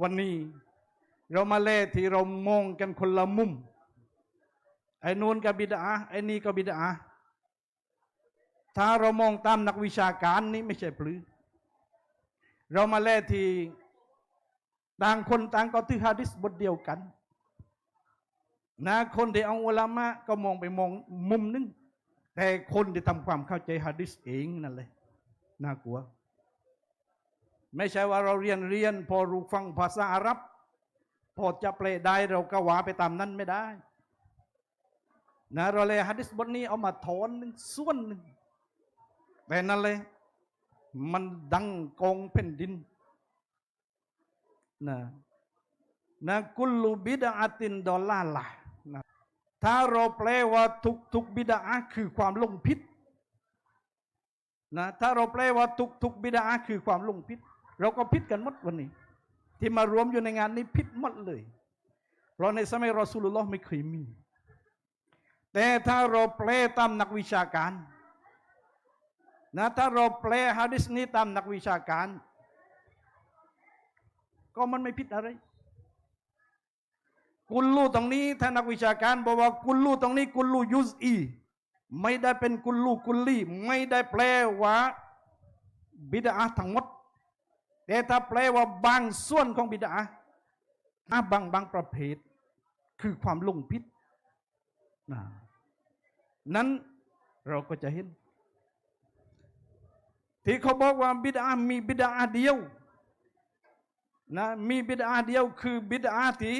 วันนี้ เรามาเล่ที่เรามองกันคนละมุม ไอ้นูนก็บิดาไอ้นี่ก็บิดาถ้าเรามองตามนักวิชาการนี่ไม่ใช่ปลือ เรามาเล่ที่ต่างคนต่างก็ถือฮะดิษบทเดียวกัน นะคนที่เอาอุลามะก็มองไปมองมุมนึง แต่คนที่ทำความเข้าใจฮะดิษเองนั่นเลยน่ากลัว ไม่ใช่ว่าเราเรียนเรียน พอรู้ฟังภาษาอาหรับ พอจะแปลได้เราก็ว่าไปตามนั้นไม่ได้นะเราเลยฮะดิษบทนี้เอามาถอนหนึ่งส่วนหนึ่งแต่นั่นเลย มันดังกองแผ่นดินนะนะกุลลูบิดาตินดอลลาละนะถ้าเราแปลว่าทุกทุกบิดาคือความลงผิดนะถ้าเราแปลว่าทุกทุกบิดาคือความลงผิด เราก็ผิดกันหมดวันนี้ ที่มารวมอยู่ในงานนี้ผิดหมดเลย เพราะในสมัยรอสูลุลลอฮ์ไม่เคยมี แต่ถ้าเราแปลตามนักวิชาการนะถ้าเราแปลฮะดิษนี้ตามนักวิชาการ ก็มันไม่ผิดอะไร กุลลูตรงนี้ถ้านักวิชาการบอกว่ากุลลูตรงนี้ กุลลูยุสอี ไม่ได้เป็นกุลลูกุลลีไม่ได้แปลว่าบิดาทั้งหมด แต่ถ้าแปลว่าบางส่วนของบิดาถ้าบางบางประเภท คือความลงพิษน,นั้นเราก็จะเห็น ที่เขาบอกว่าบิดามีบิดาเดียวนะมีบิดาเดียวคือบิดาที่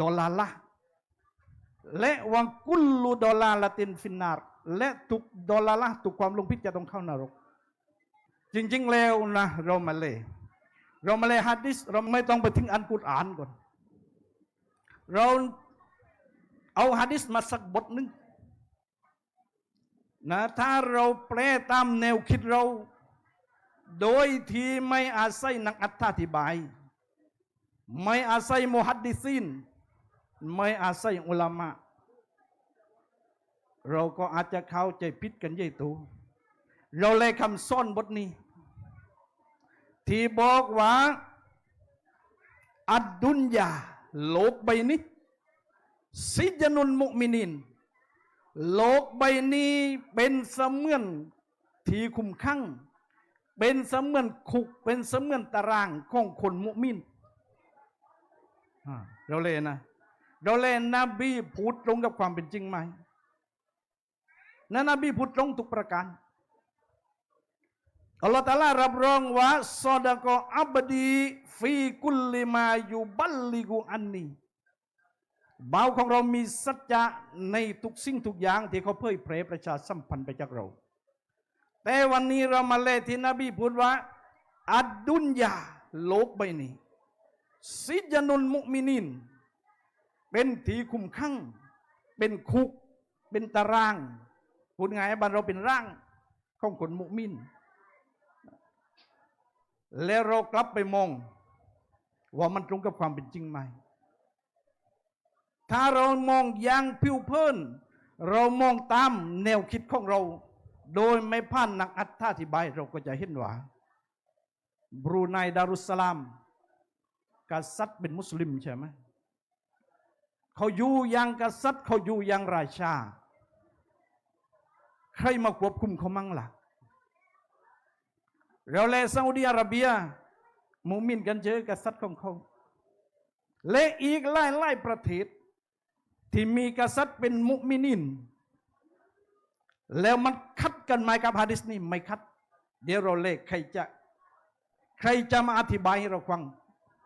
ดอลลาละและวังกุลลูดอลลาละตินฟินนาร์และทุกดอลลาละทุกความลงพิษจะต้องเข้านรก จริง ๆ แล้วนะเรามาเลยเรามาเลยฮัดดิสเราไม่ต้องไปถึงอันกุรอานก่อน เราเอาฮัดดิสมาสักบทหนึ่งนะถ้าเราแปลตามแนวคิดเรา โดยที่ไม่อาศัยนักอัธิบาย ไม่อาศัยมุฮัดดิซินไม่อาศัยอุลามะ เราก็อาจจะเข้าใจผิดกันใหญ่โตเราเลยคำซ่อนบทนี้ ที่บอกว่า อัดดุนยาโลกใบนี้ซิจนุนมุมินิน โลกใบนี้เป็นเสมือนที่คุมขังเป็นเสมือนคุกเป็นเสมือนตารางของคนมุมินเราเลยนะเราเลยนบีพูดตรงกับความเป็นจริงไหมนะนบีพูดตรงทุกประการ อัลลอฮฺตาลารับรองว่าซอดะกออับดีฟีกุลลิมายุบัลลิกุอันนีบ่าวของเรามีสัจจะในทุกสิ่งทุกอย่างที่เขาเผยแพร่ประชาสัมพันธ์ไปจากเรา แต่วันนี้เรามาเลที่นบีพูดว่า อัดดุนยาโลกใบนี้ซิจนุนมุมินิน เป็นที่คุมขังเป็นคุก เป็นตารางพูดไงบ้านเราเป็นร่างของคนมุมิน แล้วเรากลับไปมอง ว่ามันตรงกับความเป็นจริงไหม ถ้าเรามองอย่างผิวเพิ่นเรามองตามแนวคิดของเรา โดยไม่ผ่านนักอธิบาย เราก็จะเห็นว่าบรูไนดารุสสลามกษัตริย์เป็นมุสลิมใช่ไหมเขาอยู่อย่างกษัตริย์เขาอยู่อย่างราชา ใครมาควบคุมเขามั่งล่ะ เราเลซาอุดีอาระเบีย มุมินกันเจอกษัตริย์ของเขา และอีกหลายหลายประเทศ ที่มีกษัตริย์เป็นมุมินิน แล้วมันคัดกันไหมกับฮะดิษนี่ไม่คัด เดี๋ยวเราเลขใครจะ ใครจะมาอธิบายให้เราฟัง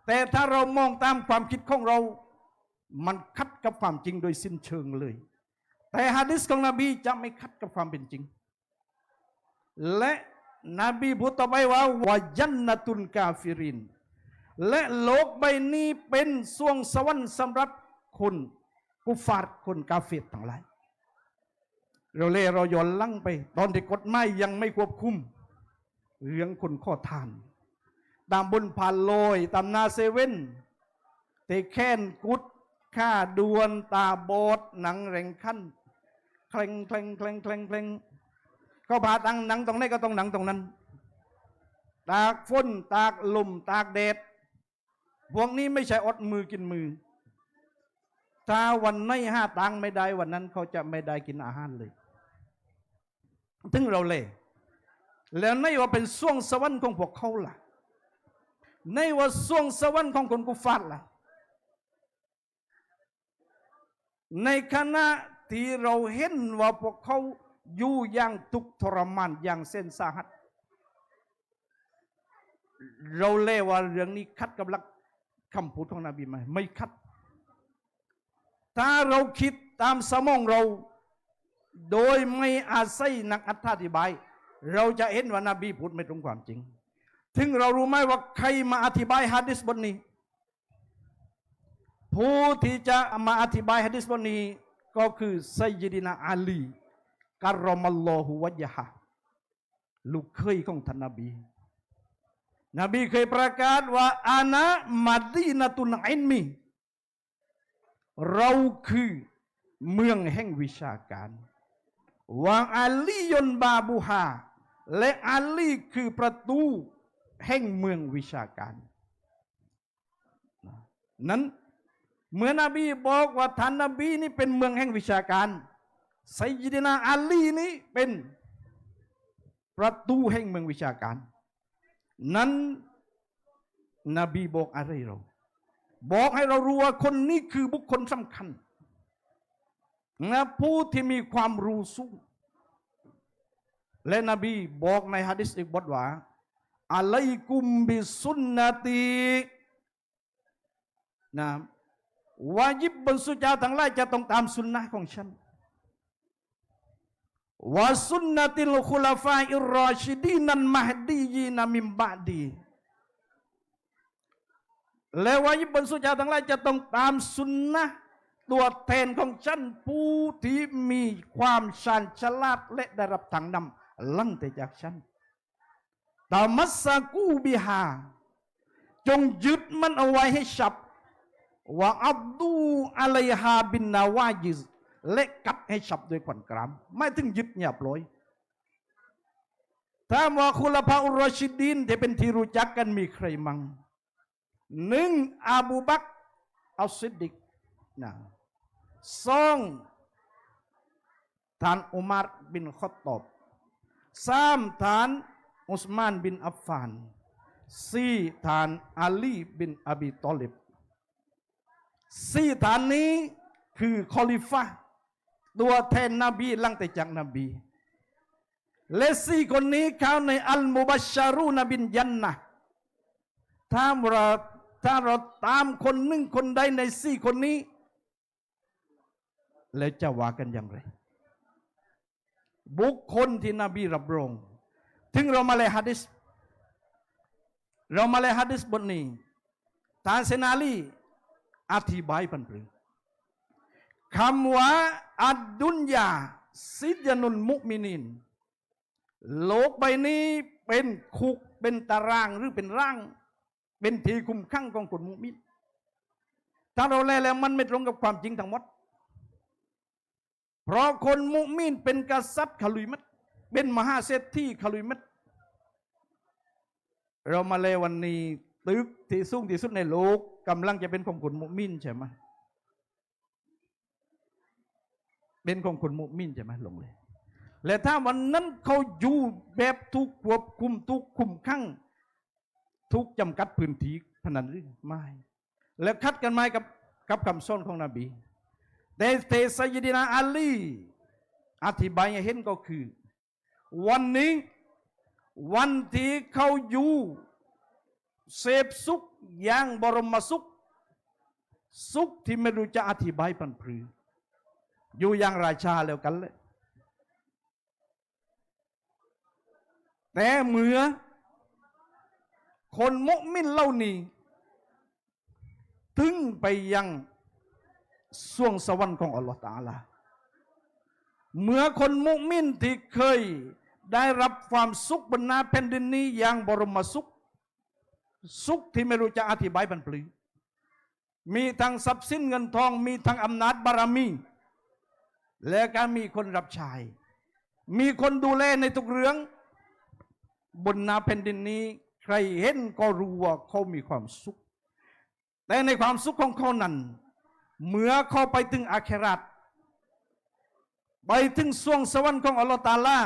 แต่ถ้าเรามองตามความคิดของเรา มันคัดกับความจริงโดยสิ้นเชิงเลย แต่ฮะดิษของนบีจะไม่คัดกับความเป็นจริง และ นบีพูดต่อไปว่าวายันนตุนกาฟิริน และโลกใบนี้เป็นสวงสวรรค์สำหรับคนกุฟาร์คนกาเฟตทั้งหลายเราเล่เราย้อนลังไป ตอนที่กฎหมายยังไม่ควบคุม เรื่องคนข้อทาน ตามบนผ่านลอย ตามนาเซเว่นเตแค้นกุดค่าดวนตาบอดหนังแรงขั้นเคลงเคลงเคลงเคลงเคลง เขาผ่าตังหนังตรงไหนก็ต้องหนังตรงนั้น ตากฝนตากลมตากแดดพวกนี้ไม่ใช่อดมือกินมือ ถ้าวันไหนห้าตังค์ไม่ได้วันนั้นเขาจะไม่ได้กินอาหารเลยถึงเราเลยแล้วในว่าเป็นส่วงสวรรค์ของพวกเขาล่ะ ในว่าส่วงสวรรค์ของคนกุฟาร์ล่ะ ในขณะที่เราเห็นว่าพวกเขา อยู่อย่างทุกทรมานอย่างเส้นสาหัส เราเล่ว่าเรื่องนี้คัดกับหลักคำพูดของนบีไหมไม่คัด ถ้าเราคิดตามสมองเรา โดยไม่อาศัยนักอธิบาย เราจะเห็นว่านาบีพูดไม่ตรงความจริง ถึงเรารู้ไหมว่าใครมาอธิบายฮะดิษบทนี้ ผู้ที่จะมาอธิบายฮะดิษบทนี้ก็คือไซยิดินาอาลี กรอมัลลอฮุวะยะฮะลูกเคยของท่านนบี นบีเคยประกาศว่าอานะมัดีนตุนอินมีเราคือเมืองแห่งวิชาการวางอาลียนบาบูฮาและอาลีคือประตูแห่งเมืองวิชาการ นั้นเมื่อนบีบอกว่าท่านนบีนี่เป็นเมืองแห่งวิชาการ ไซยิดนาอาลีนี้เป็นประตูแห่งเมืองวิชาการ นั้นนบีบอกอะไรเรา บอกให้เรารู้ว่าคนนี้คือบุคคลสำคัญนะผู้ที่มีความรู้สูงและนบีบอกในฮะดิษอีกบทว่าอะลัยกุมบิสุนนตีนะวาญิบบนสุจาทั้งหลายจะต้องตามสุนนะของฉัน วาสุนนติลคุลาฟาอิรอชิดีนันมหดียีนามิมบาดีและวาญิบบนสุจาทั้งหลายจะต้องตามสุนนะตัวแทนของฉันผู้ที่มีความชาญฉลาดและได้รับทางนำลั่งแต่จากฉันตามัสสกูบิฮาจงยึดมันเอาไว้ให้ฉับว่าอับดูอะลัยฮาบินนาวายิส และกัดให้ฉับโดยผ่อนกราม ไม่ถึงยึดเงียบลอยถ้าว่าคุลพาอุรชิดีนที่เป็นที่รู้จักกันมีใครมั่งหนึ่งอาบูบักอัลซิดดิกนะสองท่านอุมารบินขอตตอบสามท่านอุสมานบินอัฟฟานสี่ท่านอาลีบินอบีตอลิบสี่ท่านนี้คือคอลิฟะ ตัวแทนนบีหลังแต่จากนบีและสี่คนนี้เขาในอัลมุบัชชารูนบินยันนะถ้าเราถ้าเราตามคนหนึ่งคนใดในสี่คนนี้ แล้วจะว่ากันอย่างไร บุคคลที่นบีรับรอง ถึงเรามาเลยฮัดิษเรามาเลยฮัดิษบทนี้ทานเซนาลีอธิบายปันปรือคำว่า อัดดุนยาซิดยานุนมุมินิน โลกใบนี้เป็นคุกเป็นตารางหรือเป็นร่าง เป็นทีคุมขังของคนมุมินถ้าเราแลแล้วมันไม่ตรงกับความจริงทั้งหมด เพราะคนมุมินเป็นกษัตริย์ขลุยมัดเป็นมหาเศรษฐีขลุยมัดเรามาเลวันนี้ตึกที่สูงที่สุดในโลกกำลังจะเป็นของคนมุมินใช่ไหม เป็นของคนมุมินใช่ไหมลงเลย และถ้าวันนั้นเขาอยู่แบบทุกควบคุมทุกคุมขังทุกจำกัดพื้นที่พนันหรือไม่ แล้วคัดกันไหมกับกับคำสอนของนบีแต่เทสยดินาอาลีอธิบายให้เห็นก็คือ วันนี้วันที่เขาอยู่เสพสุขอย่างบรมสุข สุขที่ไม่รู้จะอธิบายปันพรือ อยู่อย่างราชาแล้วกันเลย แต่เมื่อ คนมุมินเหล่านี้ ถึงไปยังส่วงสวรรค์ของอัลลอฮฺตาลาเมื่อคนมุมินที่เคยได้รับความสุขบนหน้าแผ่นดินนี้อย่างบรมสุข สุขที่ไม่รู้จะอธิบายบรรพลือมีทั้งทรัพย์สินเงินทองมีทั้งอำนาจบารมี และก็มีคนรับใช้ มีคนดูแลในทุกเรื่อง บนนาแผ่นดินนี้ ใครเห็นก็รู้ว่าเขามีความสุข แต่ในความสุขของเขานั้นเมื่อเขาไปถึงอาเคราตไปถึงสวงสวรรค์ของอัลลอฮฺตาลา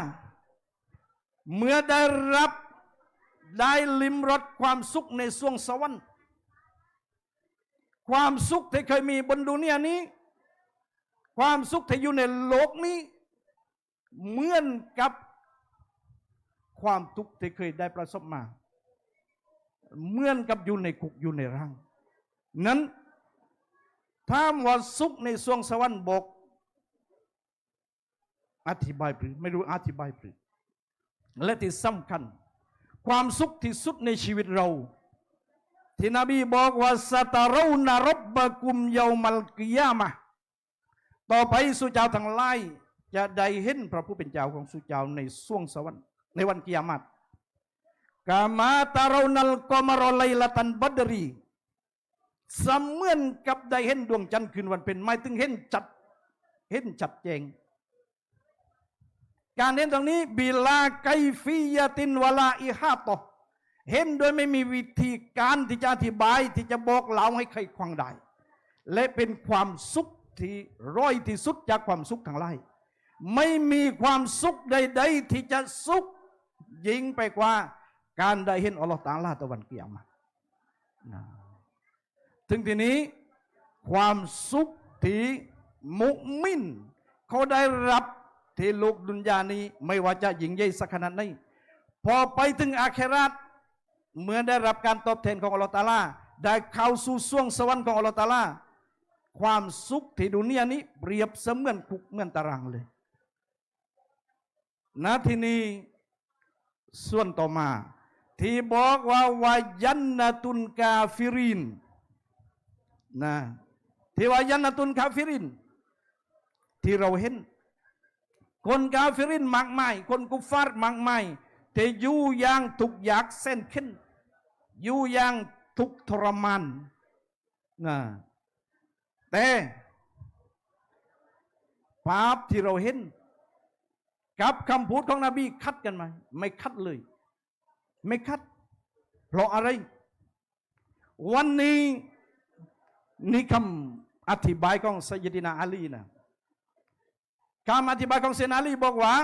เมื่อได้รับได้ลิมรสความสุขในสวงสวรรค์ ความสุขที่เคยมีบนดุนียานี้ ความสุขที่อยู่ในโลกนี้เหมือนกับความทุกข์ที่เคยได้ประสบมา เหมือนกับอยู่ในคุกอยู่ในร่าง นั้นถ้ามว่าสุขในสวงสวรรค์บอกอธิบายปรือไม่รู้อธิบายปรือและที่สำคัญ ความสุขที่สุดในชีวิตเรา ที่นบีบอกว่าสตารูนารบบะกุมเยามัลกิยามะ ต่อไปสุเจ้าทั้งหลายจะได้เห็นพระผู้เป็นเจ้าของสุเจ้าในสวงสวรรค์ในวันกิยามัตกามาตารูนัลกอมารอไลลตันบัดรีเสมือนกับได้เห็นดวงจันทร์คืนวันเป็นไม่ถึงเห็นจัดเห็นจัดแจงการเห็นตรงนี้บิลาไกฟียาตินวลาอิฮาตอเห็นโดยไม่มีวิธีการที่จะอธิบายที่จะบอกเล่าให้ใครควังได้ และเป็นความสุข ที่ร้อยที่สุดจากความสุขทั้งหลายไม่มีความสุขใด ๆ ที่จะสุขยิ่งไปกว่า การได้เห็นอัลลอฮฺตาลาตะวันเกียรมานะถึงทีนี้ความสุขที่มุมิน เขาได้รับที่โลกดุนยานี้ ไม่ว่าจะยิ่งใหญ่สักขนาดไหนพอไปถึงอาเคราตเมื่อได้รับการตอบแทนของอัลลอฮฺตาลาได้เข้าสู่สวงสวรรค์ของอัลลอฮฺตาลา ความสุขที่ดุนยานี้เปรียบเสมือนคุกเหมือนตารางเลยนะทีนี้ส่วนต่อมา ที่บอกว่าวายันนตุนกาฟิรินนะที่วายันนตุนกาฟิริน ที่เราเห็น คนกาฟิรินมากมาย คนกุฟาร์มากมายแต่อยู่อย่างทุกข์ยากเส้นขึ้นอยู่อย่างทุกข์ทรมานนะ แต่ภาพที่เราเห็น กับคำพูดของนบีคัดกันไหมไม่คัดเลย ไม่คัด เพราะอะไร วันนี้นี่คำอธิบายของสยดินาอาลีนะคำอธิบายของเซนาอาลีบอกว่า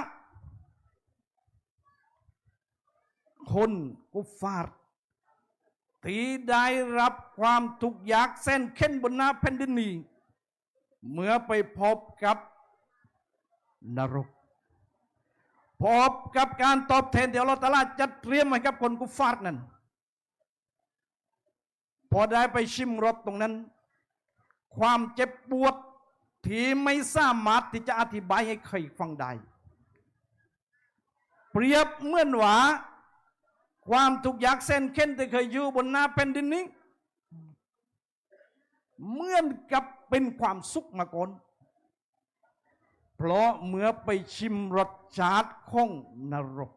คนกุฟาร์ ที่ได้รับความทุกข์ยากเส้นเข็นบนหน้าแผ่นดินนี้เมื่อไปพบกับนรก พบกับการตอบแทนที่อัลลอฮฺตะอาลาจัดเตรียมให้กับคนกุฟาร์นั้น พอได้ไปชิมรสตรงนั้น ความเจ็บปวดที่ไม่สามารถที่จะอธิบายให้ใครฟังได้ เปรียบเหมือนว่า ความทุกข์ยากเส้นเข็นที่เคยอยู่บนหน้าแผ่นดินนี้เหมือนกับเป็นความสุขมาก่อนเพราะเมื่อไปชิมรสชาติของนรก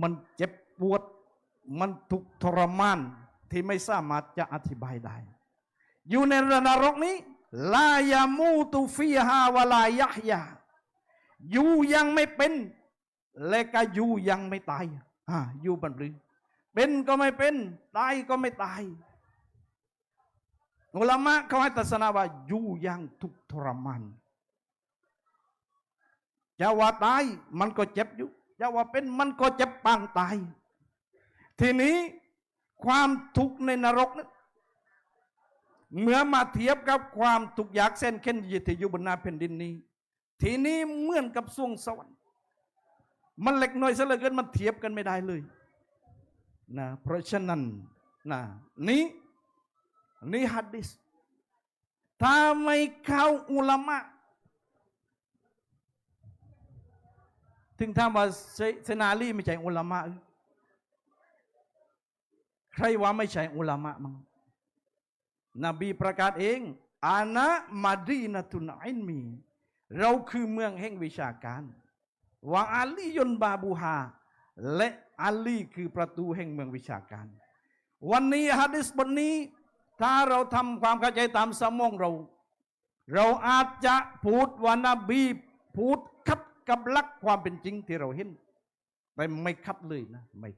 มันเจ็บปวดมันทุกข์ทรมานที่ไม่สามารถจะอธิบายได้ อยู่ในนรกนี้ ลายามูตุฟีฮาวะลายะฮยา อยู่ยังไม่เป็น และก็อยู่ยังไม่ตายอ่าอยู่บรรลือเป็นก็ไม่เป็น ตายก็ไม่ตายอุลามะเขาให้ตัศนาว่าอยู่ยังทุกข์ทรมานจะว่าตายมันก็เจ็บอยู่จะว่าเป็นมันก็เจ็บปางตาย ทีนี้ความทุกข์ในนรกนั้นเมื่อมาเทียบกับความทุกข์ยากเส้นเข็นที่อยู่บนหน้าแผ่นดินนี้ ทีนี้เหมือนกับสวงสวรรค์ มันเล็กน้อยซะเหลือเกินมันเทียบกันไม่ได้เลยนะเพราะฉะนั้นนะนี้นี่ฮัดดิสถ้าไม่เข้าอุลามะถึงถ้าว่าเซนาลีไม่ใช่อุลามะใครว่าไม่ใช่อุลามะมั้งนบีประกาศเองอานะมาดีนตุนอินมี เราคือเมืองแห่งวิชาการว่าอาลียนบาบูฮา และอาลีคือประตูแห่งเมืองวิชาการ วันนี้ฮะดิษบทนี้ ถ้าเราทำความเข้าใจตามสมองเรา เราอาจจะพูดว่านบีพูดคัดกับลักความเป็นจริงที่เราเห็น แต่ไม่คัดเลยนะไม่